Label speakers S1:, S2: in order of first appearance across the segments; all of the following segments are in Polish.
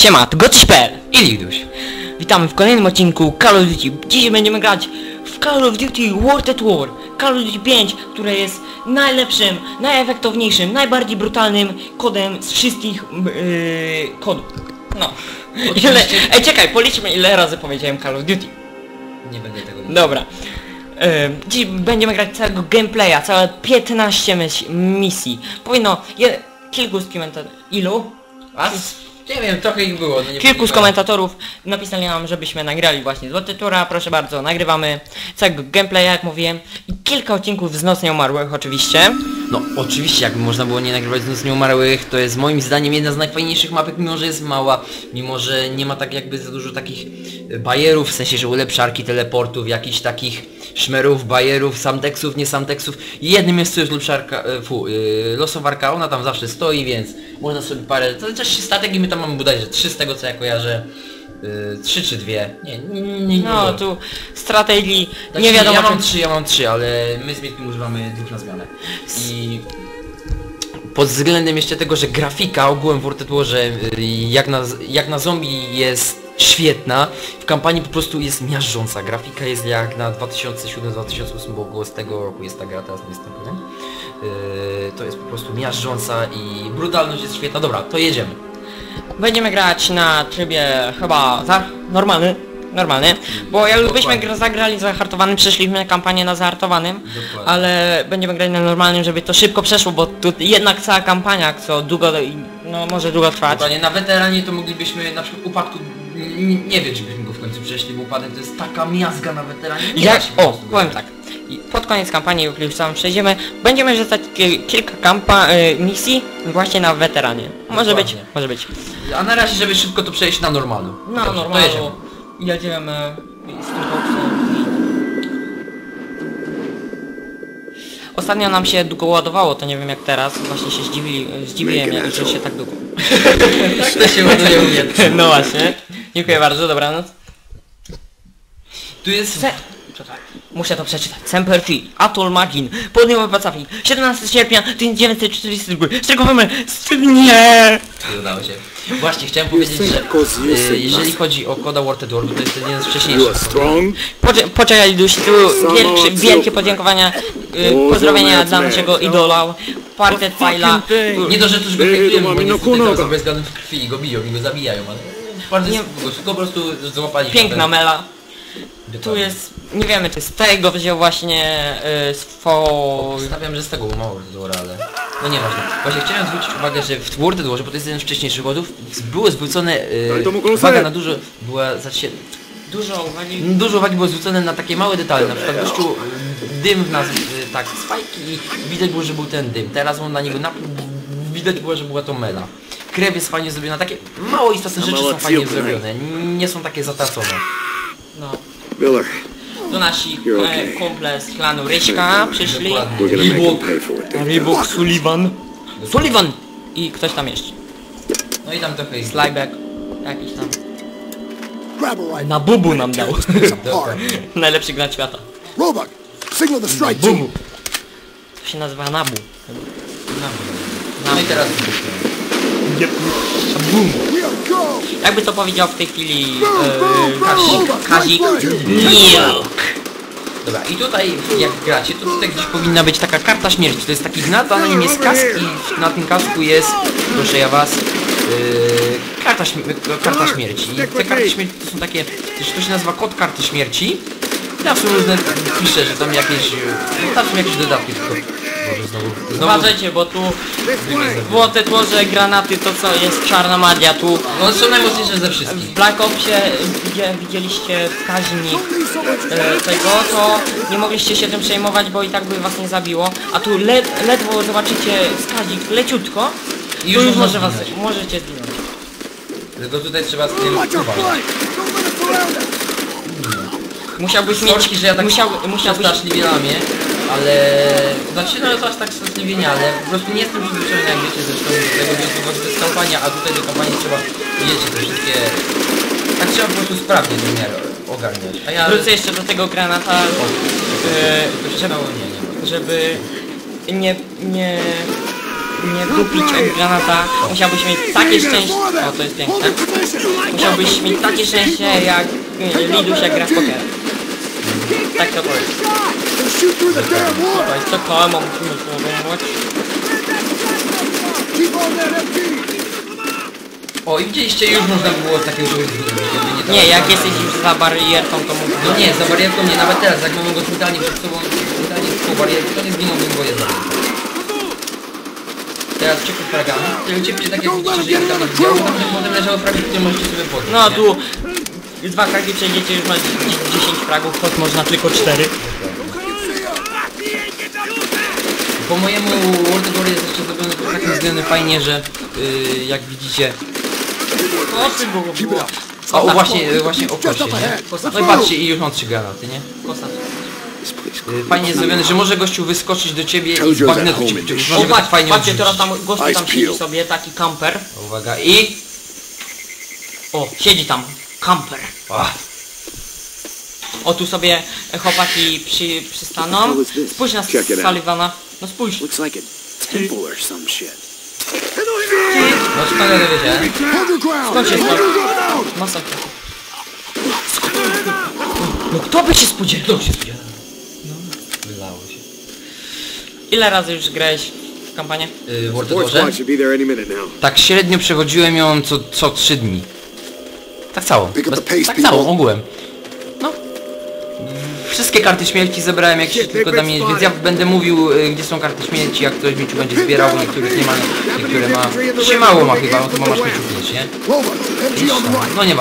S1: Siema, to Gotyś.pl
S2: I Liduś.
S1: Witamy w kolejnym odcinku Call of Duty. Dziś będziemy grać w Call of Duty World at War. Call of Duty 5, które jest najlepszym, najefektowniejszym, najbardziej brutalnym kodem z wszystkich yy, kodów. No. Ile, ej, czekaj, policzmy ile razy powiedziałem Call of Duty.
S2: Nie będę tego
S1: Dobra. Yy, dziś będziemy grać całego gameplaya, całe 15 mis misji. Powinno je, kilku komentatorów. Ilu?
S2: Z, nie wiem, trochę ich było. No nie
S1: Kilku z komentatorów napisali nam, żebyśmy nagrali właśnie Złoty Tura, proszę bardzo, nagrywamy całego gameplaya, jak mówiłem, i kilka odcinków z Noc Nieumarłych oczywiście.
S2: No oczywiście, jakby można było nie nagrywać z Noc Nieumarłych, to jest moim zdaniem jedna z najfajniejszych mapek, mimo że jest mała, mimo że nie ma tak jakby za dużo takich e, bajerów, w sensie, że ulepszarki, teleportów, jakichś takich szmerów, bajerów, samteksów, nie samteksów. Jednym jest to jest ulepszarka, e, fu, yy, losowarka, ona tam zawsze stoi, więc można sobie parę, to też statek i my tam mamy bodajże trzy z tego co ja kojarzę. Yy, trzy czy dwie? Nie, nie, nie, nie
S1: No tu strategii,
S2: Znaczy,
S1: nie wiadomo
S2: Ja mam
S1: czym...
S2: trzy, ja mam trzy, ale my z Mietkiem używamy dwóch na zmianę. I pod względem jeszcze tego, że grafika ogółem w World at Warze, y, jak na, jak na zombie jest świetna, w kampanii po prostu jest miażdżąca. Grafika jest jak na 2007-2008, bo około z tego roku jest ta gra, teraz nie pewien. Yy, to jest po prostu miażdżąca i brutalność jest świetna. Dobra, to jedziemy.
S1: Będziemy grać na trybie chyba za... normalny, normalny, bo jakbyśmy gra- zagrali zahartowanym, przeszliśmy kampanię na zahartowanym,
S2: Dokładnie.
S1: ale będziemy grać na normalnym, żeby to szybko przeszło, bo tu jednak cała kampania, co długo, no może długo trwać.
S2: Dokładnie, na weteranie to moglibyśmy na przykład upadku, n- nie wiem czy byśmy go w końcu przeszli, bo upadek to jest taka miazga na weteranie. Nie
S1: Jak, o, powiem tak. Pod koniec kampanii, jak już sam przejdziemy, będziemy rzucać ki- kilka kampa y, misji właśnie na weteranie. Może być,
S2: Dokładnie.
S1: może być.
S2: A na razie, żeby szybko to przejść na normalu.
S1: No
S2: Dobrze, to
S1: normalnie.
S2: jedziemy.
S1: Jedziemy z tym boksem. Ostatnio nam się długo ładowało, to nie wiem jak teraz. Właśnie się zdziwili, zdziwiłem, jak że się tak długo.
S2: Tak to się ładuje u mnie.
S1: No właśnie. Dziękuję bardzo, dobranoc.
S2: Tu jest...
S1: Czekaj, Muszę to przeczytać. Semper Fi, Atoll Margin, Południowy Pacifik, 17 sierpnia 1942. Szczegółowy... Nie!
S2: Udało się. Właśnie, chciałem powiedzieć, że e, jeżeli chodzi o koda World at War, to jest jeden z wcześniejszych.
S1: Poczekaj, poczekaj Dusi, tu wielkie, wielkie podziękowania, y, pozdrowienia dla naszego idola, Parted File'a.
S2: Nie do rzeczy, że go
S3: Ej,
S2: hejtujemy,
S3: to
S2: bo niestety teraz bezwzględnym w krwi i go biją i go zabijają, ale... Bardzo
S1: Nie-
S2: tylko po prostu złapali
S1: Piękna mela. Tu jest, nie wiemy czy z tego wziął właśnie y, swo...
S2: Stawiam, że z tego War, ale... No nieważne. Właśnie chciałem zwrócić uwagę, że w War, bo to jest jeden z wcześniejszych kodów, było zwrócone...
S3: Daj to mu
S2: Yy,
S3: konsole.
S2: uwaga na dużo... Była... Znaczy,
S1: Dużo uwagi.
S2: Dużo uwagi było zwrócone na takie małe detale, na przykład gościu y, dym w nas, y, tak, spajki i widać było, że był ten dym. Teraz on na niego na... widać było, że była to mela. Krew jest fajnie zrobiona, takie mało istotne rzeczy są fajnie zrobione, nie są takie zatracone.
S1: No.
S3: Miller,
S1: Tu nasi
S3: You're
S1: e,
S3: okay.
S1: kumple z klanu Ryśka przyszli. Reebok,
S3: it. They
S1: Reebok, Sullivan. Sullivan! I ktoś tam jeszcze.
S2: No i tam trochę ich
S1: Slyback. Jakiś tam. Na bubu nam dał. Najlepszy gracz świata.
S4: Signal the strike.
S1: Bubu. To się nazywa Nabu.
S2: No i teraz...
S1: Jakby to powiedział w tej chwili e, Kazik. Kazik.
S2: Dobra, i tutaj jak gracie, to tutaj gdzieś powinna być taka karta śmierci. To jest taki gnat, a na nim jest kask i na tym kasku jest, proszę ja was, yy, karta, śm karta śmierci. I te karty śmierci to są takie, to się nazywa kod karty śmierci. Tam są różne, pisze, że tam jakieś, no tam są jakieś dodatki tylko. Boże, znowu, znowu,
S1: Uważajcie, bo tu było te tłoże granaty, to co jest czarna magia. Tu
S2: no są najmocniejsze ze
S1: w
S2: wszystkich.
S1: Black Opsie, gdzie widzieliście wskaźnik e, tego, to nie mogliście się tym przejmować, bo i tak by was nie zabiło. A tu led, ledwo zobaczycie wskaźnik leciutko,
S2: I
S1: to
S2: już
S1: już
S2: można
S1: może was,
S2: zginąć.
S1: możecie zginąć.
S2: Tylko tutaj trzeba z tym uważać.
S1: Musiałbyś mieć,
S2: Sorki, że ja tak
S1: musiał, musiałbyś,
S2: straszliwie ramię, ale... Znaczy no to aż tak straszliwie nie, ale po prostu nie jestem przyzwyczajony jak wiecie zresztą do tego to jest kampania, a tutaj do kampanii trzeba, wiecie, te wszystkie... Tak trzeba po prostu sprawnie w miarę ogarniać. A ja...
S1: wrócę jeszcze do tego granata,
S2: się
S1: żeby?
S2: Nie, nie.
S1: żeby nie, nie, nie kupić od granata, musiałbyś mieć takie szczęście... O, to jest piękne. Musiałbyś mieć takie szczęście jak y, Liduś jak gra w poker. Tak to powiem.
S4: They'll shoot through the damn wall.
S1: To jest to koło, musimy spróbować.
S2: O i widzieliście, już można było takiego czegoś
S1: Nie, jak jesteś już za barierką, to mów.
S2: No nie, za barierką nie, nawet teraz, jak mamy go centralnie przed sobą, centralnie przed barierką, to nie zginąłbym, bo jest Teraz czeku fragami, tylko ciepcie tak jak widzicie, że ja tam tam że potem leżały fragi, które możecie sobie podnieść.
S1: No
S2: nie?
S1: Tu dwa kragi przejdziecie, już macie 10 fragów, choć można tylko 4.
S2: Po mojemu World of War jest jeszcze zrobiony pod takim względem fajnie, że yy, jak widzicie...
S1: O, ty było, było.
S2: O, właśnie, właśnie o kosie, nie? No i patrzcie, i już mam trzy granaty, nie? Yy, Fajnie jest zrobione, że może gościu wyskoczyć do ciebie i z bagnetu cię
S1: O,
S2: tak
S1: patrz,
S2: fajnie
S1: patrzcie, teraz tam gościu tam siedzi sobie, taki kamper.
S2: Uwaga, i...
S1: O, siedzi tam, kamper.
S2: Ach,
S1: O, tu sobie chłopaki przy, przystaną. Spójrz na. Sullivana. No spójrz.
S4: Looks like a temple or some shit.
S2: no skąd ja to wiedziałem?
S1: Skąd się
S4: ground.
S1: Masakra. No kto by się spodziewał?
S2: Kto się spodziewał? No, wylało się.
S1: Ile razy już grałeś w kampanię?
S2: Yy, World. Tak średnio przechodziłem ją co, co 3 dni. Tak całą. Bez, tak całą, ogółem. No. Wszystkie karty śmierci zebrałem jak się tylko da mieć, więc ja będę mówił y, gdzie są karty śmierci, jak ktoś Mieciu będzie zbierał, niektórych nie ma, niektóre ma. Się mało ma chyba, no to ma masz Mieciu 5, nie? No
S4: mine.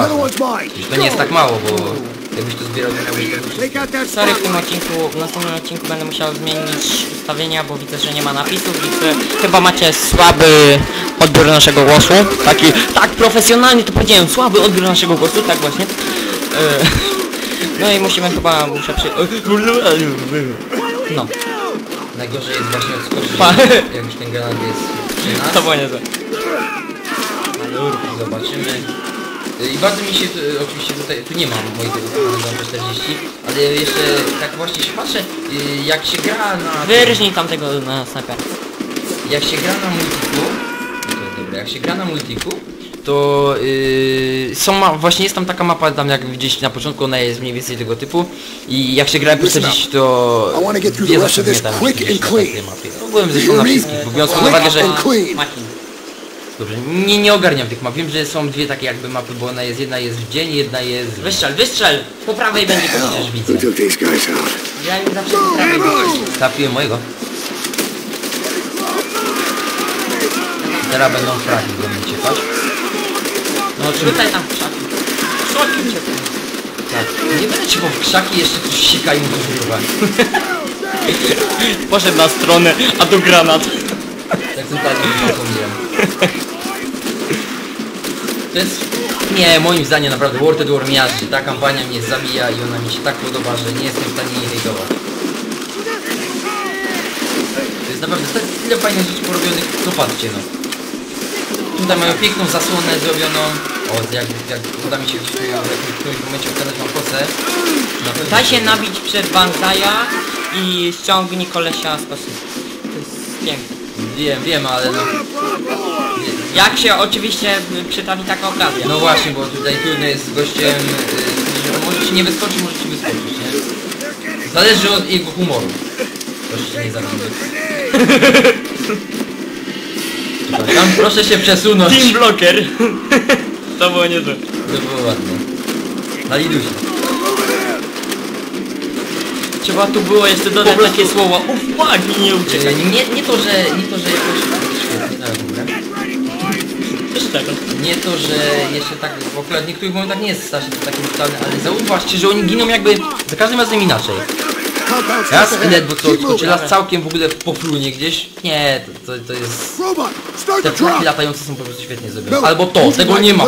S2: Przecież to nie jest tak mało, bo jakbyś to zbierał,
S4: that
S1: Sorry, w tym odcinku, w następnym odcinku będę musiał zmienić ustawienia, bo widzę, że nie ma napisów i ch- chyba macie słaby odbiór naszego głosu. Taki, tak profesjonalnie to powiedziałem, słaby odbiór naszego głosu, tak właśnie. E, No i musimy chyba, muszę przy... No,
S2: Najgorzej jest właśnie odskoczyć, jak już ten granat jest przy nas.
S1: to było niezłe.
S2: Zobaczymy. I bardzo mi się, tu, oczywiście tutaj, tu nie mam mojego ukochanego 40, ale jeszcze tak właśnie się patrzę, y, jak się gra na...
S1: Wyrżnij tamtego na snajpera.
S2: Jak się gra na multiku, to jest dobre, jak się gra na multiku, to yy, są ma, właśnie jest tam taka mapa, tam jak widzieliście na początku, ona jest mniej więcej tego typu i jak się gra po 40 to...
S4: I wanna get through
S2: dwie
S4: the rest of
S2: zawsze
S4: quick
S2: że
S4: and
S2: na
S4: clean.
S2: tej mapie. No, byłem zresztą na wszystkich, bo biorąc pod uwagę, że...
S1: Makin.
S2: Dobrze, nie, nie ogarniam tych map, wiem, że są dwie takie jakby mapy, bo ona jest, jedna jest w dzień, jedna jest...
S1: Wystrzel, wystrzel! Po prawej będzie
S2: Przecież
S4: Who
S2: widzę.
S4: took these guys out?
S1: Ja im zawsze po prawej.
S2: Trafiłem mojego. Teraz będą fragi w momencie, patrz. No czy
S1: Rzucaj tam w krzaki. Szokiem cię.
S2: tak. Nie będę cię w krzaki jeszcze coś sika i mu to wyrywa.
S1: Poszedł na stronę, a tu granat.
S2: Tak centralnie nie zapomniałem. To jest... Nie, moim zdaniem naprawdę World War miażdży. Ta kampania mnie zabija i ona mi się tak podoba, że nie jestem w stanie jej hejtować. To jest naprawdę tak tyle fajnych rzeczy porobionych, no patrzcie no. Tutaj mają piękną zasłonę zrobioną. O, jak, jak uda mi się gdzieś tu w którymś momencie okazać mam kosę. Pewno
S1: Daj się nabić przed Banzaja i ściągnij kolesia z kosy. To jest piękne.
S2: Wiem, wiem, ale no...
S1: Jak się oczywiście przytrafi taka okazja.
S2: No właśnie, bo tutaj trudno jest z gościem, yy, że może ci nie wyskoczy, może ci wyskoczyć, nie? Zależy od jego humoru. Proszę się nie zabijmy. Tam proszę się przesunąć.
S1: Team Blocker. to było niezłe.
S2: To było ładne. Na Lidusie.
S1: Trzeba tu było jeszcze dodać takie słowa. Uf, fuck, i nie uciekaj.
S2: Yy, nie, nie to, że nie to, że jakoś... Nie to, że jeszcze tak, w akurat w niektórych momentach nie jest strasznie to takie brutalne, ale zauważcie, że oni giną jakby za każdym razem inaczej. Raz ledwo co odskoczy, raz całkiem w ogóle po frunie gdzieś. Nie, to, to, to jest... Te flaki latające są po prostu świetnie zrobione. Albo to, tego nie ma.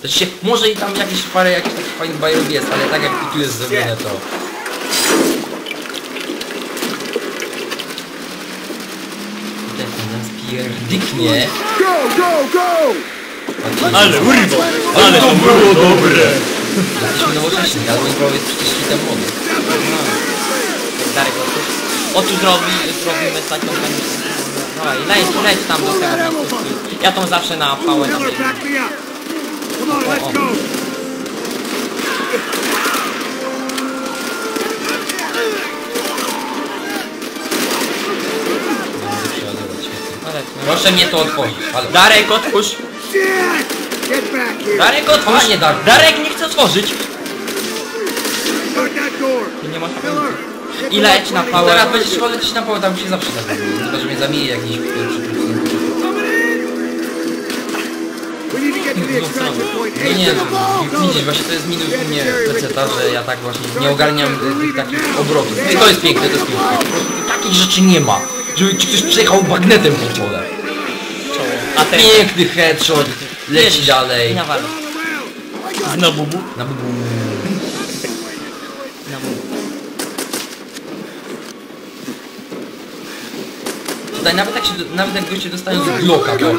S2: Znaczy się, może i tam jakieś parę jakichś takich fajnych bajerów jest, ale tak jak tu jest zrobione to... Tutaj nas pierdyknie.
S4: Go, go, go!
S1: Ale urwo!
S4: Ale
S1: to było dobre!
S2: Jesteśmy nowocześni, ale mój prawo jest przecież hitem młody.
S1: Darek, o tu, o tu zrobi, zrobimy taką Dawaj, leć, leć tam do tego. Ja tą zawsze na pałę tam
S4: Miller, back
S2: Proszę mnie to otworzyć. Halo.
S1: Darek, otwórz! Darek, otwórz!
S2: Panie Darku.
S1: Darek nie chce otworzyć!
S4: Door.
S1: Nie ma
S4: Miller, get
S1: I leć na pałę.
S2: Teraz będziesz lecieć na połowę, tam się zawsze tak robi. Chyba, że mnie zabije jakiś pierwszy. No
S4: Hey,
S2: nie,
S4: ball.
S2: widzisz, właśnie to jest minus u mnie peceta, że ja tak właśnie nie ogarniam tych takich obrotów. No i to jest piękne, to jest piękne. Takich rzeczy nie ma. Żeby ci ktoś przejechał bagnetem po czole.
S1: A ten...
S2: Piękny headshot, leci dalej.
S1: I na walę.
S4: I got
S1: Znowu bu.
S2: Na bubu.
S1: Na bu.
S2: Tutaj nawet jak się, nawet jak goście dostają z Glocka, to,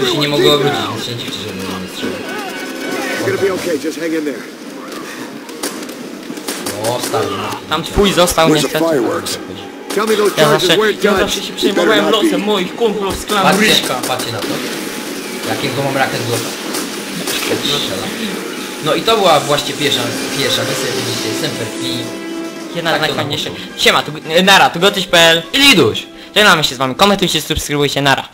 S2: to się nie mogło obrócić, więc się nie dziwcie, że nie strzelać.
S4: It's gonna be okay. Just hang in there.
S2: O, stary.
S1: Tam twój został niestety. Ja zawsze, ja zawsze się przejmowałem losem moich kumplów z klanu
S2: Patrzcie,
S1: Ryśka.
S2: patrzcie na to. Jakiego mam Glocka. Strzela. No i to była właśnie pierwsza, pierwsza wersja, widzicie, Semper Fi.
S1: Jedna
S2: Tak
S1: z
S2: to
S1: najfajniejszych.
S2: nam
S1: Siema, tu, nara, tu gotyś.pl
S2: I Liduś!
S1: Żegnamy się z wami, komentujcie, subskrybujcie, nara.